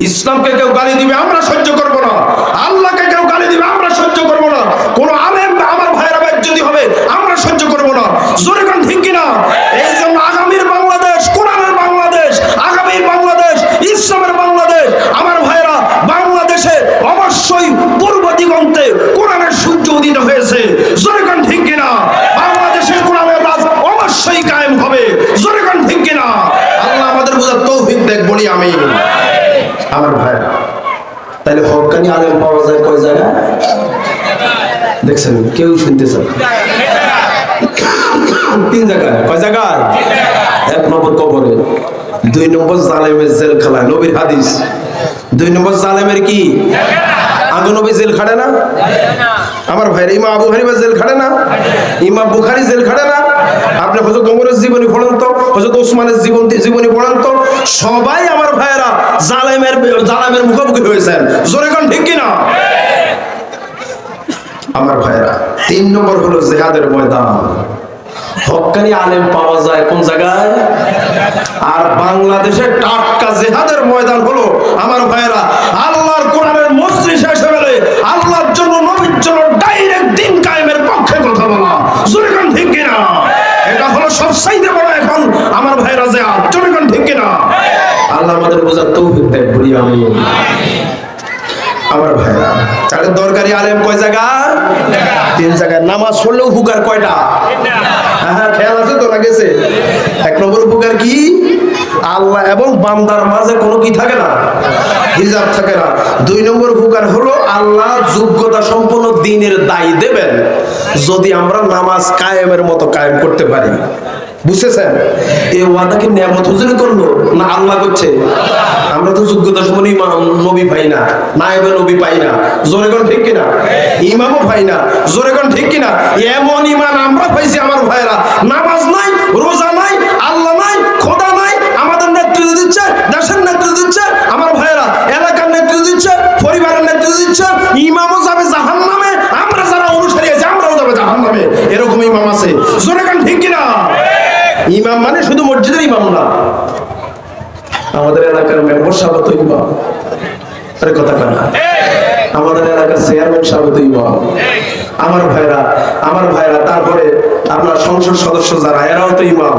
ইসলামকে কেউ গালি দিবে, আমরা সহ্য করব না। আল্লাহকে কেউ গালি দিবে, আমরা সহ্য করব না। কোন আলেম আমার ভাইয়েরা যদি হবে আমরা সহ্য করব না জোরে কোন ঠিক কিনা এই জন্য আগামীর বাংলাদেশ কোরআনের বাংলাদেশ আগামীর বাংলাদেশ ইসলামের বাংলাদেশ আমার ভাইয়েরা বাংলাদেশে অবশ্যই পূর্ব দিগন্তে কোরআনের সূর্য উদিত হয়েছে জোরে কোন ঠিক কিনা বাংলাদেশের কোরআনের রাজ অবশ্যই কায়েম হবে জোরে কোন ঠিক কিনা আল্লাহ আমাদের বোঝার তৌফিক দেখ বলি আমি আমার ভাইরা তাহলে হকানি আলেম পাওয়া যায় কয় জায়গায়? দেখছেন, কেউ শুনতে তিন জায়গায়, কয় জায়গায়? এক নম্বর কবরে, দুই নম্বর জালেমের জেল খেলায় নবীর হাদিস। দুই নম্বর জালেমের কি? আদু নবী জেল খাড়ে না? আমার ভাইরা ইমা আবু হানিফা জেল খাড়ে না? ইমা বুখারি জেল খাড়ে না? আপনি হজরত ওমরের জীবনী পড়েন তো হজরত ওসমানের জীবন জীবনী পড়েন তো সবাই আমার ভাইয়েরা জালেমের জালেমের মুখোমুখি হয়েছেন। জোরে কোন ঠিক কিনা? আমার ভাইয়েরা, তিন নম্বর হলো জেহাদের ময়দান। হক্কানি আলেম পাওয়া যায় কোন জায়গায়? আর বাংলাদেশের টাটকা জেহাদের ময়দান হলো আমার ভাইয়েরা, আল্লাহর কোরআনের মসজিদ শেষ এটা হলো সব সাইডে বড় এখন আমার ভাইরা যে কোন ঠিক কিনা? আল্লাহ আমাদের বোঝার তৌফিক দেয় বলি আমি আমার ভাইরা, তাহলে দরকারি আলেম কয় জায়গা তিন জায়গায় নামাজ পড়লেও হুকার কয়টা? হ্যাঁ হ্যাঁ খেয়াল আছে তো, না গেছে? এক নম্বর উপকার কি? আল্লাহ এবং বান্দার মাঝে কোনো কি থাকে না? হিজাব থাকে না। দুই নম্বর উপকার হলো আল্লাহ যোগ্যতা সম্পন্ন দিনের দায় দেবেন, যদি আমরা নামাজ কায়েমের মতো কায়েম করতে পারি। বুঝতেছেন? এই ওয়াদা কি নিয়ামত হুজুরি করল? না আল্লাহ করছে? আমরা তো যোগ্যতা সম্পন্ন ইমাম, নবী পাই না। নায়েবে নবী পাই না। জোরে কোন ঠিক কিনা? ইমামও পাই না। জোরে কোন ঠিক কিনা? এমন ইমান আমরা পাইছি আমার ভাইরা নামাজ নাই, রোজা নাই, আল্লাহ নাই, খোদা নাই, আমাদের নেতৃত্ব দিচ্ছে, দেশের নেতৃত্ব দিচ্ছে আমার ভাইরা এলাকার নেতৃত্ব দিচ্ছে, পরিবারের নেতৃত্ব দিচ্ছে। ইমামও যাবে জাহান নামে আমরা যারা অনুসারী আছি, আমরাও যাবে জাহান নামে এরকম ইমাম আছে। জোরে কোন ঠিক কিনা? ইমাম মানে শুধু মসজিদের ইমাম না। আমাদের এলাকার মেম্বর সাহেব তো ইমাম। আরে কথা কেন আমাদের এলাকার চেয়ারম্যান সাহেব তো ইমাম। আমার ভাইরা আমার ভাইরা, তারপরে আপনার সংসদ সদস্য যারা, এরাও তো ইমাম।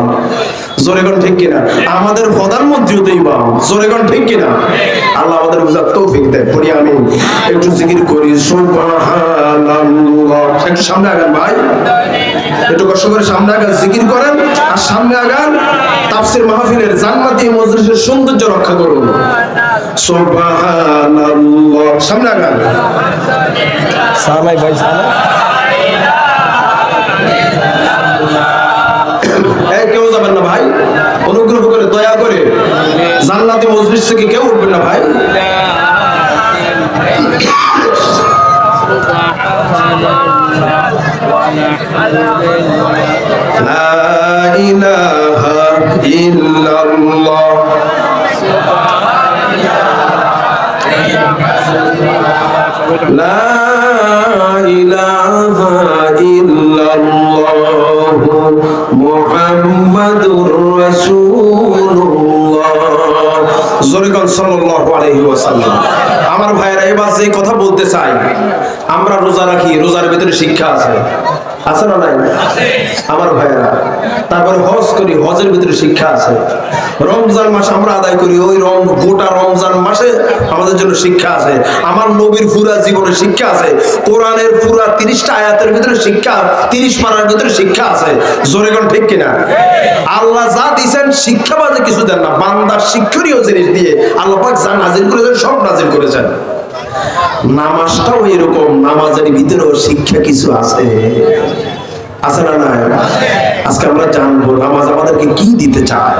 জোরেগন ঠিক কিনা? আমাদের প্রধানমন্ত্রীও তো ইমাম। জোরেগন ঠিক কিনা? আল্লাহ আমাদের বুঝার তৌফিক দেয় পড়ি আমি। একটু জিকির করি, সুবহানাল্লাহ। একটু সামনে আগান ভাই। একটু কষ্ট করে সামনে আগান, জিকির করেন, আর সামনে আগান, তাফসির মাহফিলের জান্নাতি মজলিসের সৌন্দর্য রক্ষা করুন। সুবহানাল্লাহ। সামনে আগান। সামাই ভাই। না ভাই? অনুগ্রহ করে, দয়া করে। জান্নাতি মজলিস থেকে কেউ উঠবেন না ভাই। ইল্লাল্লাহ। লা ইলাহা ইল্লাল্লাহ। মুহাম্মাদুর রাসূলুল্লাহ। আমার ভাইরা এবার কথা বলতে চাই, আমরা রোজা রাখি, রোজার ভিতরে শিক্ষা আছে। আছে না নাই? আমার ভাইয়েরা, তারপরে হজ করি, হজের ভিতরে শিক্ষা আছে। রমজান মাস আমরা আদায় করি, ওই রম, গোটা রমজান মাসে আমাদের জন্য শিক্ষা আছে। আমার নবীর পুরা জীবনে শিক্ষা আছে। কোরআনের পুরা তিরিশটা আয়াতের ভিতরে শিক্ষা, তিরিশ পারার ভিতরে শিক্ষা আছে। জোরে কোন ঠিক কিনা? আল্লাহ যা দিয়েছেন শিক্ষা বাজে কিছু দেন না। বান্দার শিক্ষণীয় জিনিস দিয়ে আল্লাহ পাক যা নাজিল করেছেন, সব নাজিল করেছেন। নামাজটাও এরকম, নামাজের ভিতরেও শিক্ষা কিছু আছে। আছে না নাই? আজকে আমরা জানব নামাজ আমাদেরকে কি দিতে চায়।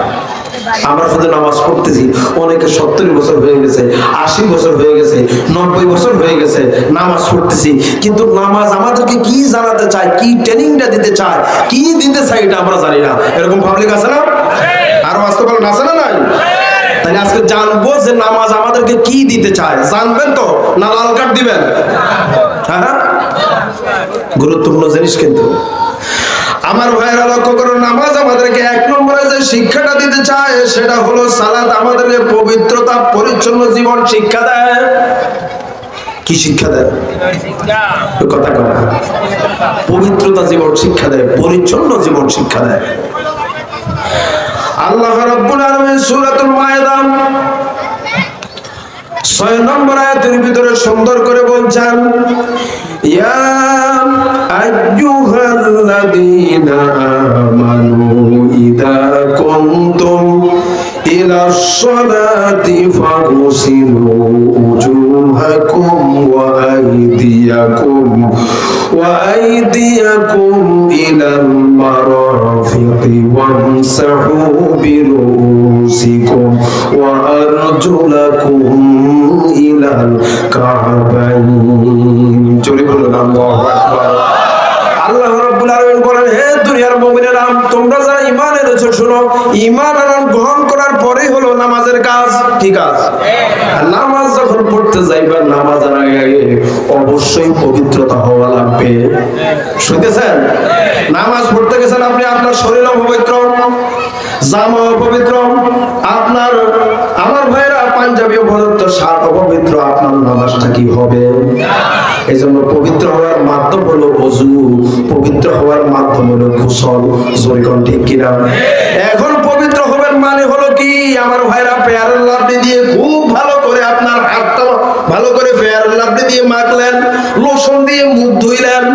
আমরা শুধু নামাজ পড়তেছি, অনেকে সত্তর বছর হয়ে গেছে, আশি বছর হয়ে গেছে, নব্বই বছর হয়ে গেছে নামাজ পড়তেছি। কিন্তু নামাজ আমাদেরকে কি জানাতে চায়, কি ট্রেনিংটা দিতে চায়, কি দিতে চায় এটা আমরা জানি না। এরকম পাবলিক আছে না? আরও আসতে পারেন আছে না নাই? তাহলে আজকে জানব যে নামাজ আমাদেরকে কি দিতে চায়। জানবেন তো? না লাল কার্ড দিবেন? হ্যাঁ গুরুত্বপূর্ণ জিনিস কিন্তু। আমার ভাইয়েরা লক্ষ্য করো, নামাজ আমাদেরকে এক নম্বরে যে শিক্ষাটা দিতে চায়, সেটা হলো সালাত আমাদেরকে পবিত্রতা, পরিচ্ছন্ন জীবন শিক্ষা দেয়। কি শিক্ষা দেয়? কথা কয় পবিত্রতা জীবন শিক্ষা দেয়, পরিচ্ছন্ন জীবন শিক্ষা দেয়। আল্লাহ রাব্বুল আলামিন সূরাতুল মায়েদা ছয় নম্বর আয়াতের ভিতরে সুন্দর করে বলছেন, ইয়া আইয়ুহাল্লাযীনা আমানু ইযা কুনতুম ইলা সলাতি ফাগসিলু উজুহাকুম ওয়া আইদিয়াকুম ওয়া আইদিয়াকুম ইলাল মারাফিqi ওয়ামসাহু বিরুসিকুম ওয়া আরজুলাকুম ইলাল কাবাইন জোরে বলুন, আল্লাহু আকবার। আল্লাহ রাব্বুল আলামিন বলেন হে দুনিয়ার মুমিনেরা তোমরা যারা ইমান এনেছো, শুনো ইমান আনার গ্রহণ করার পরেই হলো নামাজের কাজ। কি কাজ? নামাজ যখন পড়তে যাইবা, নামাজ আগে অবশ্যই পবিত্রতা হওয়া লাগবে। শুনতেছেন? নামাজ পড়তে গেছেন আপনি, আপনার শরীরও পবিত্র, জামাও পবিত্র। আপনার, আমার ভাইরা পাঞ্জাবি পবিত্র শার্ট পবিত্র আপনার নামাজটা কি হবে? এই জন্য পবিত্র হওয়ার মাধ্যম হলো অজু, পবিত্র হওয়ার মাধ্যম হলো গোসল। জরিকন ঠিক কিনা? এখন পবিত্র হবেন মানে হলো কি? আমার ভাইরা পেয়ার লাভলি দিয়ে খুব ভালো করে আপনার হাতটা ভালো করে পেয়ার লাভলি দিয়ে মাখলেন, লোশন দিয়ে মুখ ধুইলেন।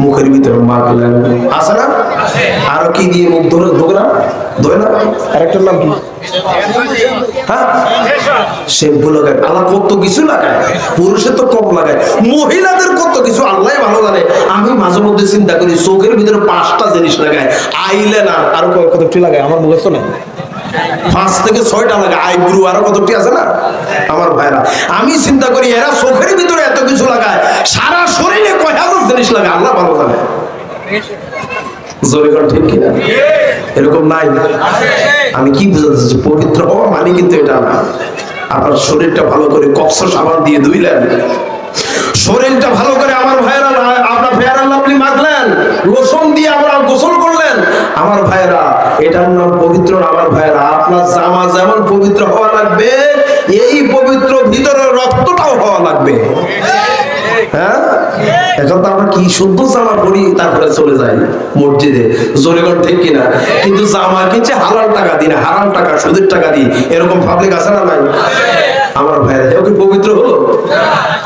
মুখের ভিতরে মাখলেন। আছে না? আরও কি দিয়ে মুখ ধরে ধোকে ধোয় না আরেকটার নাম কি? হ্যাঁ? শ্যাম্পু লাগায় আল্লাহ কত কিছু লাগায় পুরুষের তো কম লাগায় মহিলাদের কত কিছু আল্লাহ ভালো জানে। আমি মাঝে মধ্যে চিন্তা করি চোখের ভিতরে পাঁচটা জিনিস লাগায় আইলেনার আরও কয় কতটি লাগায়? আমার মুখে তো নেই। পাঁচ থেকে ছয়টা লাগে আইব্রু আরও কতটি আছে না? আমার ভাইরা। আমি চিন্তা করি এরা চোখের ভিতরে এত কিছু লাগায় সারা শরীরে কয় হাজার জিনিস লাগে আল্লাহ ভালো জানে। জোরে কর ঠিক কিনা? এরকম নাই। আমি কি বুঝাতে চাচ্ছি? পবিত্র হওয়া মানে কিন্তু এটা না। আপনার শরীরটা ভালো করে কক্স সাবান দিয়ে ধুইলেন শরীরটা ভালো করে আমার ভাইয়েরা আপনার ভাইয়েরা আপনি মাখলেন লোশন দিয়ে আমরা গোসল করলেন। আমার ভাইয়েরা এটার নাম পবিত্র আমার ভাইয়েরা? আপনার জামা যেমন পবিত্র হওয়া লাগবে এই পবিত্র ভিতরে রক্তটাও হওয়া লাগবে। হ্যাঁ? এখন তো আমরা কি শুদ্ধ জামা পরি, তারপরে চলে যাই মসজিদে। ঠিক কিনা? কিন্তু জামা কিনছে হালাল টাকা হারাম টাকা, সুদের টাকা এরকম না নাই? আমার পবিত্র হলো?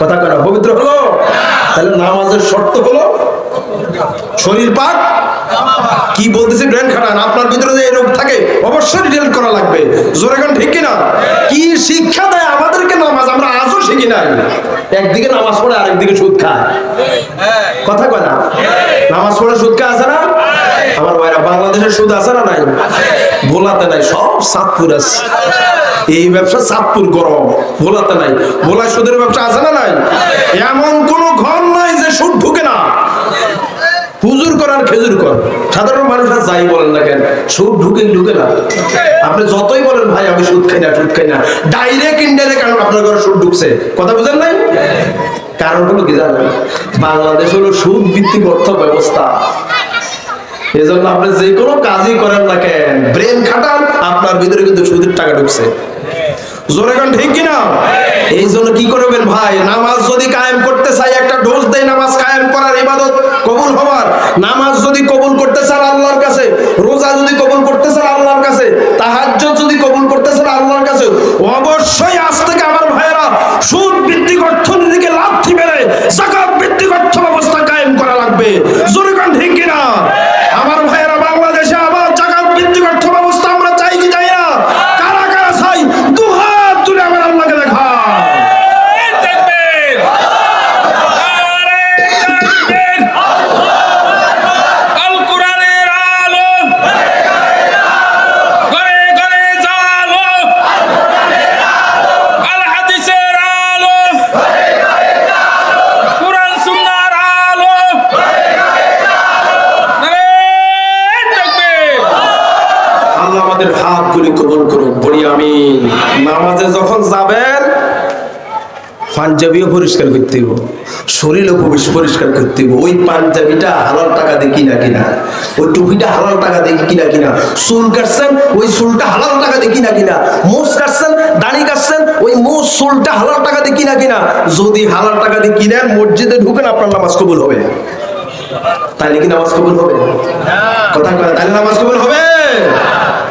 কথা কেন পবিত্র হলো? তাহলে নামাজের শর্ত হলো শরীর পাক। কি বলতেছি খাটান? আপনার ভিতরে যে রোগ থাকে, অবশ্যই রিটেল করা লাগবে। জোরে ঠিক কিনা? কি শিক্ষা দেয় আমাদেরকে নামাজ? আমরা আজও শিখি নাই একদিকে নামাজ পড়ে, আরেকদিকে সুদ খায়। কথা কয় না? নামাজ পড়ে সুদ খায় আছে না? আমার ভাইরা বাংলাদেশের সুদ আছে না নাই? ভোলাতে নাই, সব সাতপুর আছে। এই ব্যবসা সাতপুর গরম, ভোলাতে নাই। ভোলা সুদের ব্যবসা আছে না নাই? এমন কোন ঘর নাই যে সুদ ঢুকে না। আর খেজুর কর। সাধারণ মানুষ আর যাই বলেন না কেন, সুদ ঢুকে ঢুকে না। আপনি যতই বলেন, ভাই, আমি সুদ খাই না, সুদ খাই না। ডাইরেক্ট ইনডাইরেক্ট কারণ আপনার ঘরে সুদ ঢুকছে। কথা বুঝেন নাই? কারণ হলো কি জানেন বাংলাদেশ হলো সুদ ভিত্তিক অর্থ ব্যবস্থা এজন্য আপনি যে কোনো কাজই করেন না কেন। ব্রেন খাটান, আপনার ভিতরে কিন্তু সুদের টাকা ঢুকছে। জোরে গান ঠিক কিনা? এই জন্য কি করবেন ভাই? নামাজ যদি কায়েম করতে চাই, একটা ডোজ দেয় নামাজ কায়েম করার ইবাদত কবুল হওয়ার। নামাজ যদি কবুল করতে চান আল্লাহর কাছে, রোজা যদি কবুল করতে চান আল্লাহর কাছে, তাহাজ্জুদ যদি কবুল করতে চান আল্লাহর কাছে, অবশ্যই আজ থেকে আমার ভাইয়েরা সুদ ভিত্তিক অর্থনীতিকে লাথি মেরে জাকাত ভিত্তিক অর্থ ব্যবস্থা কায়েম করা লাগবে জোরে গান ঠিক কিনা আমার ভাইয়েরা বাংলাদেশে আবার জাকাত ভিত্তিক অর্থ ব্যবস্থা আমরা চাই কি চাই না কারা কারা চাই দুহাত তুলে আমার আল্লাহকে দেখা দেখবেন আরে দেখবেন আল কোরআনের আলো ঘরে ঘরে জালো আল হাদিসের আলো কোরআন সুন্নাহর আলো আরে দেখবেন আল্লাহ আমাদের হাতগুলি কবুল করুন পড়ি আমি নামাজে যখন যাবেন পাঞ্জাবিও পরিষ্কার করতে হইব। শরীরও পরিষ- পরিষ্কার করতে হইব। ওই পাঞ্জাবিটা হালাল টাকা দিয়ে কিনা কিনা। ওই টুপিটা হালাল টাকা দিয়ে কিনা কিনা। চুল কাটছেন, ওই চুলটা হালাল টাকা দিয়ে কিনা কিনা। মোষ কাটছেন, দাড়ি কাটছেন, ওই মোষ চুলটা হালাল টাকা দিয়ে কিনা কিনা। যদি হালাল টাকা দিয়ে কিনেন মসজিদে ঢুকেন, আপনার নামাজ কবুল হবে। তাইলে কি নামাজ কবুল হবে? কথা কয় তাইলে নামাজ কবুল হবে?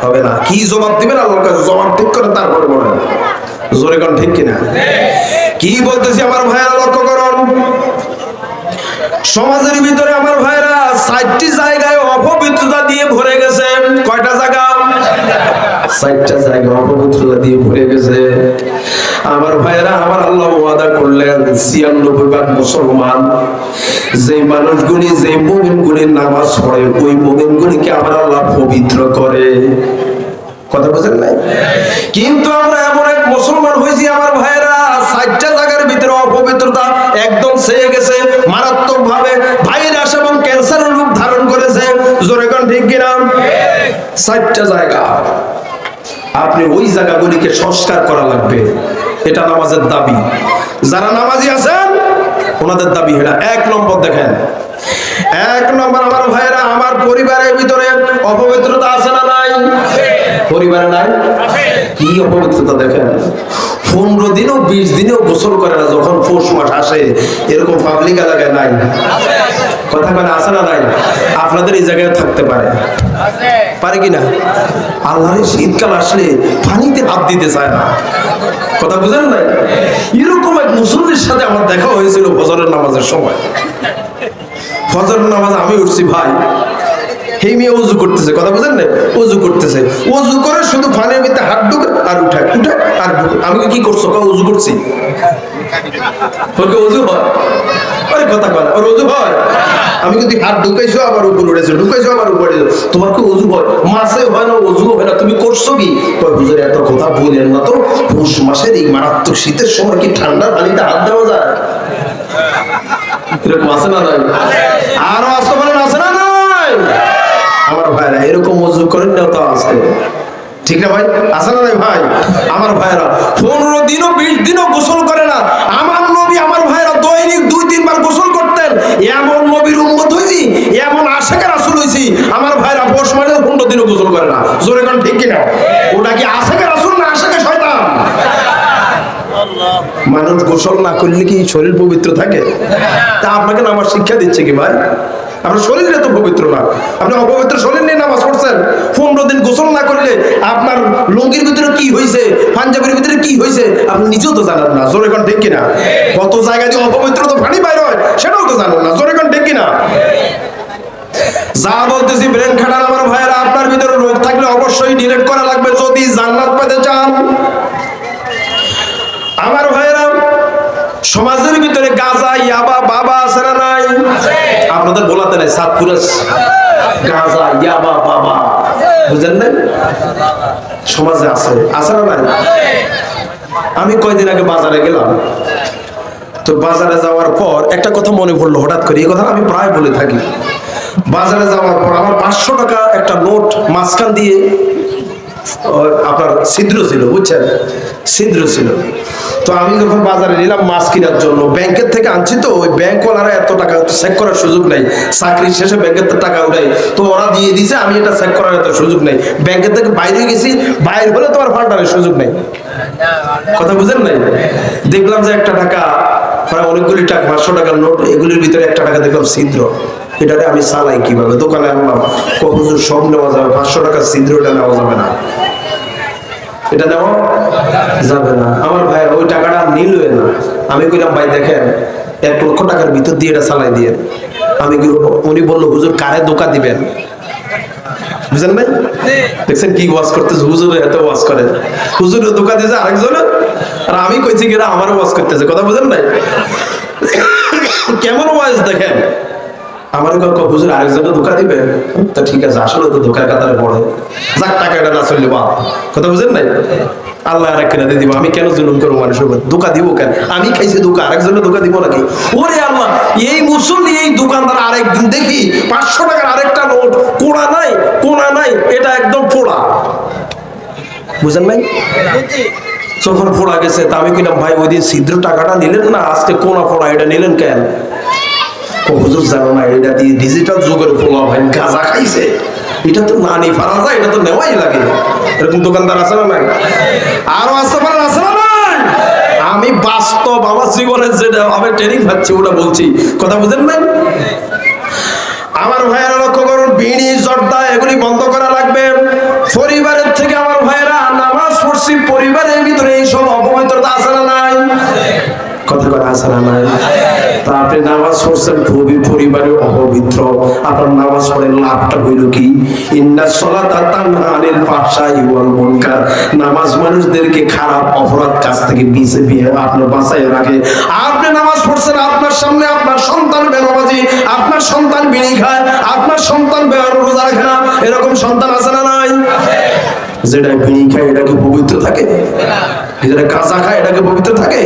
হবে না। কি জবাব দিবেন? আল্লাহর কাছে জবাব ঠিক করে তারপরে বলেন। জোরে কোন, ঠিক কিনা? কি বলতেছি আমার ভাইয়েরা লক্ষ্য করুন? সমাজের ভিতরে আমার ভাইরা ষাটটি জায়গায় অপবিত্রতা দিয়ে ভরে গেছে। কয়টা জায়গা? জায়গা অপবিত্রতা দিয়ে ভরে গেছে। আমার ভাইরা আমার আল্লাহ ওয়াদা করলেন, ছিয়ানব্বই ভাগ মুসলমান যে মানুষগুলি যে মুমিনগুলি নামাজ পড়ে, ওই মুমিনগুলিকে আমার আল্লাহ পবিত্র করে। কথা বুঝেন নাই? কিন্তু আমরা এমন এক মুসলমান হয়েছি আমার ভাইরা ষাটটা জায়গার ভিতরে অপবিত্রতা একদম সেয়ে গেছে মারাত্মক ভাবে ভাইরাস এবং ক্যান্সারের রূপ ধারণ করেছে। জোরে কোন ঠিক কিনা? ষাটটা জায়গা। আপনি ওই জায়গাগুলিকে সংস্কার করা লাগবে। এটা নামাজের দাবি। যারা নামাজি আছেন, ওনাদের দাবি এটা। এক নম্বর দেখেন। এক নম্বর, আমার ভাইরা আমার পরিবারের ভিতরে অপবিত্রতা আছে না নাই? পরিবারে নাই? কি অপবিত্রতা দেখেন? পনেরো দিনও বিশ দিনেও গোসল করে না যখন পৌষ মাস আসে এরকম পাবলিক এলাকায় নাই। কথা মানে আছে না নাই? আপনাদের এই জায়গায় থাকতে পারে। পারে কিনা আল্লাহরের শীতকাল আসলে পানিতে হাত দিতে চায় না। কথা বুঝেন নাই এরকম এক মুসল্লির সাথে আমার দেখা হয়েছিল ফজরের নামাজের সময়। ফজরের নামাজ আমি উঠছি ভাই। অজু করতেছে, কথা বুঝেন না অজু করতেছে। অজু করে শুধু ফানের ভিতরে হাত ঢুকে আর আর আমি কি করছ? অজু করছি? অজু হয়? কথা অজু হয়। আমি কিন্তু হাত ঢুকাইছো, আবার উপর ঢুকাইছো, আবার উপরে তোমার কি হয়? মাসে হয় না হয় না? তুমি করছ কি? এত কথা বলেন না তো। পৌষ মাসের এই মারাত্মক শীতের সময় কি ঠান্ডা পানিতে হাত দেওয়া যায়? আরও আসতে পারেন আছে না নাই? আমার ভাইরা, এরকম অজু করেন না তো আছে ঠিক না ভাই? আছে না ভাই? আমার ভাইরা, পনেরো দিনও, বিশ দিনও গোসল করে না। আমার নবী, আমার ভাইরা দৈনিক দুই, তিনবার গোসল করতেন। এমন নবীর উন্মত হয়েছি এমন আশেকের আসল হয়েছি আমার ভাইরা পৌষ মাসে পনেরো দিনও গোসল করে না। জোরে কারণ ঠিক কিনা? ওটা কি আশেকের আসল না আশেকের শয়তান? মানুষ গোসল না করলে কি শরীর পবিত্র থাকে? তা আপনাকে নামাজ শিক্ষা দিচ্ছে কি ভাই? আপনার শরীর এত পবিত্র না। আপনি অপবিত্র শরীর নিয়ে নামাজ পড়ছেন, পনেরো দিন গোসল না করলে আপনার লুঙ্গির ভিতরে কি হয়েছে পাঞ্জাবের ভিতরে কি হয়েছে আপনি নিজেও তো জানেন না, জোরে কোন ঠিক কিনা? কত জায়গায় যে অপবিত্র তো পানি বাইর হয়, সেটাও তো জানেন না, জোরে কোন ঠিক কিনা? যা বলতেছি ব্রেন খাটান আমার ভাইয়েরা, আপনার ভিতরে রোগ থাকলে অবশ্যই ডিলেট করা লাগবে, যদি জান্নাত পেতে চান। আমার ভাইয়েরা, সমাজের ভিতরে গাজা, ইয়াবা, বাবা আছে না নাই? আপনাদের বলাতে নাই সাতপুরে গাজা, ইয়াবা, বাবা। বুঝেন নাই? সমাজে আছে। আছে না নাই? আমি কয়দিন আগে বাজারে গেলাম। তো বাজারে যাওয়ার পর একটা কথা মনে পড়ল, হঠাৎ করে। এই কথা আমি প্রায় বলে থাকি। বাজারে যাওয়ার পর আমার পাঁচশো টাকা একটা নোট মাঝখান দিয়ে আপনার ছিদ্র ছিল, বুঝছেন? ছিদ্র ছিল। তো আমি যখন বাজারে নিলাম মাছ কেনার জন্য, ব্যাংকের থেকে আনছি তো, ওই এত টাকা চেক করার সুযোগ নেই। চাকরি শেষে ব্যাংকের থেকে টাকা উঠাই তো ওরা দিয়ে দিছে, আমি এটা চেক করার এত সুযোগ নেই। ব্যাংকের থেকে বাইরে গেছি, বাইরে হলে তোমার ফান্ডারের সুযোগ নেই। কথা বুঝেন নাই? দেখলাম যে একটা টাকা প্রায় অনেকগুলি টাকা, পাঁচশো টাকার নোট, এগুলির ভিতরে একটা টাকা দেখলাম ছিদ্র। এটারে আমি চালাই কীভাবে? দোকানে আনলাম কখন সব নেওয়া যাবে, পাঁচশো টাকার ছিদ্রটা নেওয়া যাবে না। এটা নেওয়া যাবে না। আমার ভাই, ওই টাকাটা নিলই না। আমি কইলাম, ভাই, দেখেন, এক লক্ষ টাকার ভিতর দিয়ে এটা চালাই দিয়ে। আমি কি উনি বলল, হুজুর, কারে দোকা দিবেন? বুঝলেন ভাই? দেখছেন কি ওয়াজ করতেছে? হুজুর এত ওয়াজ করে। হুজুর দোকা দিয়েছে আরেকজন আর আমি কইছি কিনা আমার ওয়াজ করতেছে। কথা বুঝেন ভাই? কেমন ওয়াজ দেখেন? আমার হুজুর ধোকা দিবে? তা ঠিক আছে, আসলে তো ধোকার কাতারে পড়ে। যাক টাকাটা না চললে বা কথা বুঝেন নাই? আল্লাহ দিব। আমি কেন জুলুম করব মানুষের উপর? ধোকা দিব কেন? আমি খাইছি ধোকা ধোকা দিব নাকি? ওরে আল্লাহ, এই এই দোকানদার আরেকদিন দেখি, পাঁচশো টাকার আরেকটা নোট কোড়া নাই, কোনা নাই, এটা একদম পোড়া বুঝেন নাই? যখন ফোড়া গেছে, তা আমি কিনা ভাই, ওই দিন ছিদ্র টাকাটা নিলেন না? আজকে কোনা ফোড়া, এটা নিলেন কেন? হুজুর জানো না, এটা দিয়ে ডিজিটাল যুগের ফোলা ভাই গাঁজা খাইছে। এটা তো না নিয়ে পারা যায়, এটা তো নেওয়াই লাগে। এরকম দোকানদার আছে না নাই? আরও আসতে পারেন আছে না নাই? আমি বাস্তব আমার জীবনে যেটা, আমি ট্রেনিং পাচ্ছি ওটা বলছি। কথা বুঝেন নাই? আমার ভাইয়েরা লক্ষ্য করুন, বিড়ি, জর্দা, এগুলি বন্ধ করা লাগবে। পরিবারের থেকে আমার ভাইয়েরা নামাজ পড়ছি, পরিবারের ভিতরে এইসব অপবিত্রতা আছে না নাই? কথা কথা আছে না নাই? নামাজ পড়ছেন খুবই পরিবারে অপবিত্র। আপনার নামাজ লাভটা হইল কি? ইন্না নামাজ মানুষদেরকে খারাপ অপরাধ থেকে আপনার রাখে। আপনি নামাজ পড়ছেন, আপনার সামনে আপনার সন্তান আপনার সন্তান বিড়ি খায়, আপনার সন্তান রোজা রাখে না। এরকম সন্তান আছে না নাই? যেটা বিড়ি খায়, এটাকে পবিত্র থাকে? যেটা কাঁচা খায়, এটাকে পবিত্র থাকে?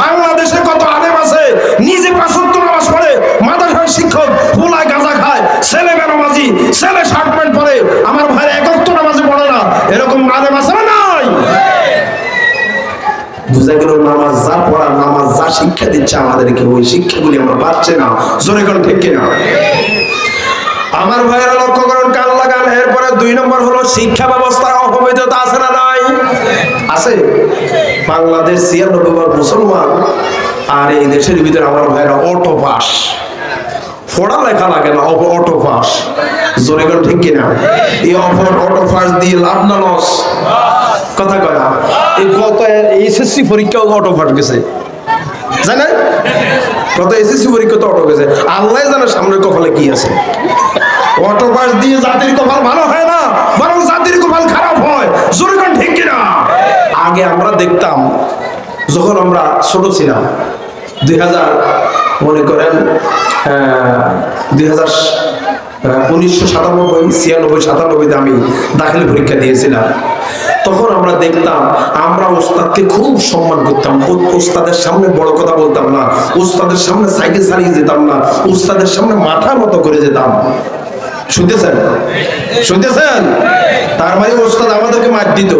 বাংলাদেশে কত আলেম আছে নিজে পাঁচত্ব নামাজ পড়ে মাদ্রাসার শিক্ষক ফুলায় গাঁজা খায় ছেলে বেনামাজি ছেলে শার্ট প্যান্ট পরে আমার ভাই একত্র নামাজে পড়ে না শিক্ষা দিচ্ছে আমাদেরকে, ওই শিক্ষাগুলি আমরা পাচ্ছে না। জোরে ঠিক আমার ভাইয়েরা লক্ষ্য লাগান, এরপরে দুই নম্বর হলো, শিক্ষা ব্যবস্থার আছে না নাই? আছে। বাংলাদেশ ছিয়ানব্বই মুসলমান, আর এই দেশের ভিতরে আমার ভাইয়েরা অটো পাস। পড়ালেখা লাগে না অপ অটো পাস জোরে কোন ঠিক কিনা? এই অপর অটো পাস দিয়ে লাভ না লস? কথা কয় না। এই গত এইচএসসি পরীক্ষাও অটো পাস গেছে। জানেন কত এসএসসি পরীক্ষা তো অটো গেছে। আল্লাহ জানে সামনে কপালে কি আছে। অটো পাস দিয়ে জাতির কপাল ভালো হয় না, বরং জাতির কপাল খারাপ হয়। জোরে কোন ঠিক কিনা? আগে আমরা দেখতাম, যখন আমরা ছোট ছিলাম, দুই হাজার মনে করেন দুই হাজার উনিশশো সাতানব্বই, ছিয়ানব্বই, সাতানব্বইতে আমি দাখিল পরীক্ষা দিয়েছিলাম। তখন আমরা দেখতাম, আমরা ওস্তাদকে খুব সম্মান করতাম। ওস্তাদের সামনে বড় কথা বলতাম না, ওস্তাদের সামনে সাইকেল সারিয়ে যেতাম না, ওস্তাদের সামনে মাথা মতো করে যেতাম। শুনতেছেন? শুনতেছেন? তার মানে ওস্তাদ আমাদেরকে মার দিত।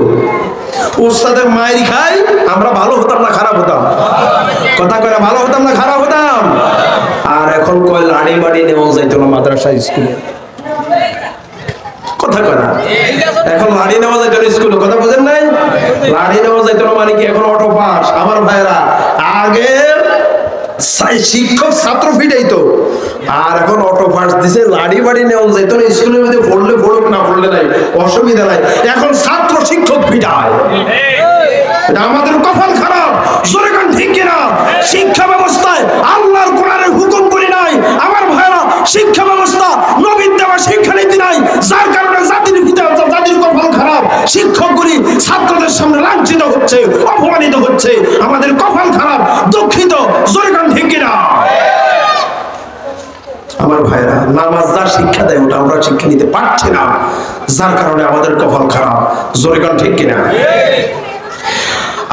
ওস্তাদের মায়ের খাই, আমরা ভালো হতাম না খারাপ হতাম? কথা কয়না ভালো হতাম না খারাপ হতাম? আর এখন কয় লাড়ি বাড়ি নেওয়া যাইতো না মাদ্রাসা, স্কুলে? কথা এখন লাড়ি নেওয়া না স্কুলে, কথা বোঝেন নাই? লাড়ি নেওয়া না মানে কি এখন অটো পাস? আমার ভাইরা আগে শিক্ষক ছাত্র ফিটাইতো আর এখন অটো বাড়ি স্কুলের মধ্যে না নাই, অসুবিধা নাই। এখন ছাত্র শিক্ষক ফিটায় এটা আমাদের কপাল খারাপ জোরে কান ঠিক কিনা শিক্ষা ব্যবস্থায় আল্লাহর কোরআনের হুকুম করি নাই আমার ভাইরা শিক্ষা ব্যবস্থা নবীন দেওয়া শিক্ষানীতি নাই যার কারণে জাতির পিতা জাতির কপাল খারাপ শিক্ষকগুলি ছাত্রদের সামনে লাঞ্ছিত হচ্ছে অপমানিত হচ্ছে আমাদের কপাল খারাপ দুঃখিত জোরে কান ঠিক কিনা আমার ভাইরা নামাজ যা শিক্ষা দেয় ওটা আমরা শিক্ষা নিতে পারছি না। যার কারণে আমাদের কপাল খারাপ। জোরে কান ঠিক কিনা?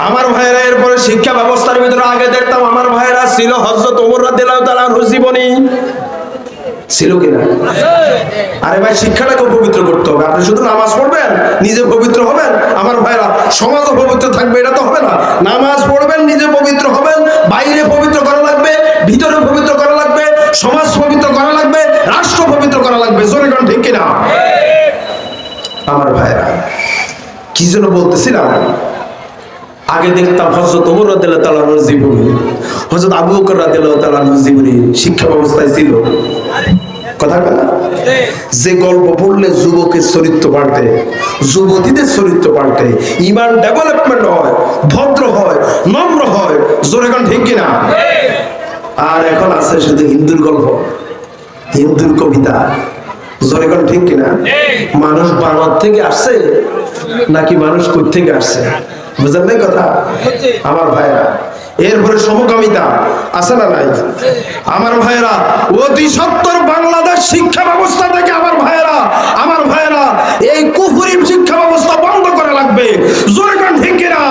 আমার ভাইয়েরা এরপরে শিক্ষা ব্যবস্থার ভিতরে আগে দেখতাম আমার ভাইয়েরা ছিল হজরত ওমর রাদিয়াল্লাহু তাআলার জীবনী। ছিল কিনা? আরে ভাই শিক্ষাটাকে পবিত্র করতে হবে। আপনি শুধু নামাজ পড়বেন, নিজে পবিত্র হবেন, আমার ভাইরা, সমাজও পবিত্র থাকবে, এটা তো হবে না। নামাজ পড়বেন, নিজে পবিত্র হবেন, বাইরে পবিত্র করা লাগবে, ভিতরে পবিত্র করা লাগবে, সমাজ পবিত্র করা লাগবে রাষ্ট্র পবিত্র করা লাগবে জোরে কিনা আমার ভাইরা, কি যেন বলতেছিলাম? আগে দেখতাম হজরত ওমর জীবনী। হজরত আবু বকর জীবনী শিক্ষা ব্যবস্থায় ছিল। কথা যে গল্প পড়লে যুবকের চরিত্র পাল্টে যুবতীদের চরিত্র পাল্টে ইমান ডেভেলপমেন্ট হয়, ভদ্র হয়, নম্র হয়, জোরে গান ঠিক কিনা? আর এখন আছে শুধু হিন্দুর গল্প, হিন্দুর কবিতা। জোরে ঠিক কিনা? মানুষ বাংলার থেকে আসছে নাকি মানুষ কই থেকে আসছে? বুঝলেন নাই কথা? আমার ভাইরা এরপরে সমকামিতা আছে না নাই? আমার ভাইরা অতি সত্তর বাংলাদেশ শিক্ষা ব্যবস্থা থেকে আমার ভাইরা আমার ভাইরা এই কুফুরি শিক্ষা ব্যবস্থা বন্ধ করা লাগবে। জোরে কান ঠিক কিনা?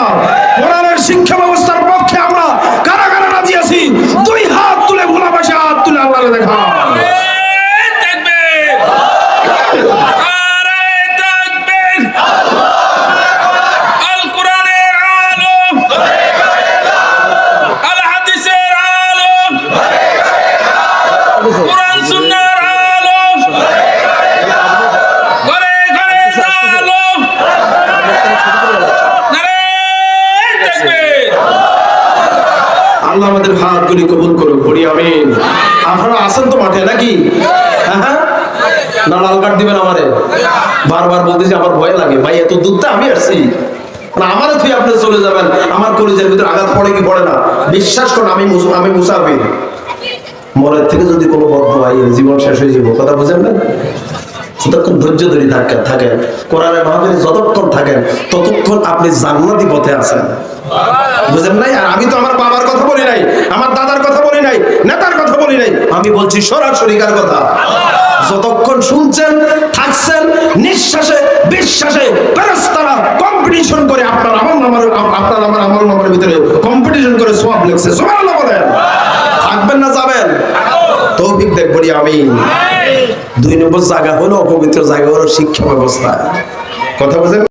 কোরআনের শিক্ষা ব্যবস্থার পক্ষে আমরা কারা কারা রাজি আছি দুই হাত তুলে ভোলা পাশে হাত তুলে আল্লাহ দেখা এই তাকবীর! আরে তাকবীর! আল কোরআনের আলো আল্লাহ আমাদের হাতগুলি কবুল করুক পড়ি আমিন আপনারা আছেন তো মাঠে নাকি হ্যাঁ হ্যাঁ? না লাল কার্ড দিবেন আমারে বারবার আমার ভয় লাগে, ভাই, এত দূরতে আমি আসছি। না, আমারও তুই আপনি চলে যাবেন, আমার কলেজের ভিতরে আঘাত পড়ে কি পড়ে না। বিশ্বাস করুন আমি আমি মুসাফির। মরের থেকে যদি কোনো বদ্ধ হয়, জীবন শেষ হয়ে যাব, কথা বুঝেন না? যতক্ষণ ধৈর্য ধরে থাকেন থাকেন কোরআনের মাহফিলে যতক্ষণ থাকেন, ততক্ষণ আপনি জান্নাতি পথে আছেন। বুঝেন নাই? আর আমি তো আমার বাবার কথা বলি নাই, আমার দাদার কথা বলি নাই, নেতার কথা বলি নাই। আমি বলছি সরাসরি কার কথা? যতক্ষণ শুনছেন থাকছেন নিঃশ্বাসে বিশ্বাসে কম্পিটিশন করে আপনার আমার নামের আপনার আমার আমার নামের ভিতরে কম্পিটিশন করে সব লেখছে সুবহানাল্লাহ বলেন। থাকবেন না যাবেন? তৌফিক দেখ বলি আমি দুই নম্বর জায়গা হলো অপবিত্র জায়গা হলো শিক্ষা ব্যবস্থা। কথা বুঝেন?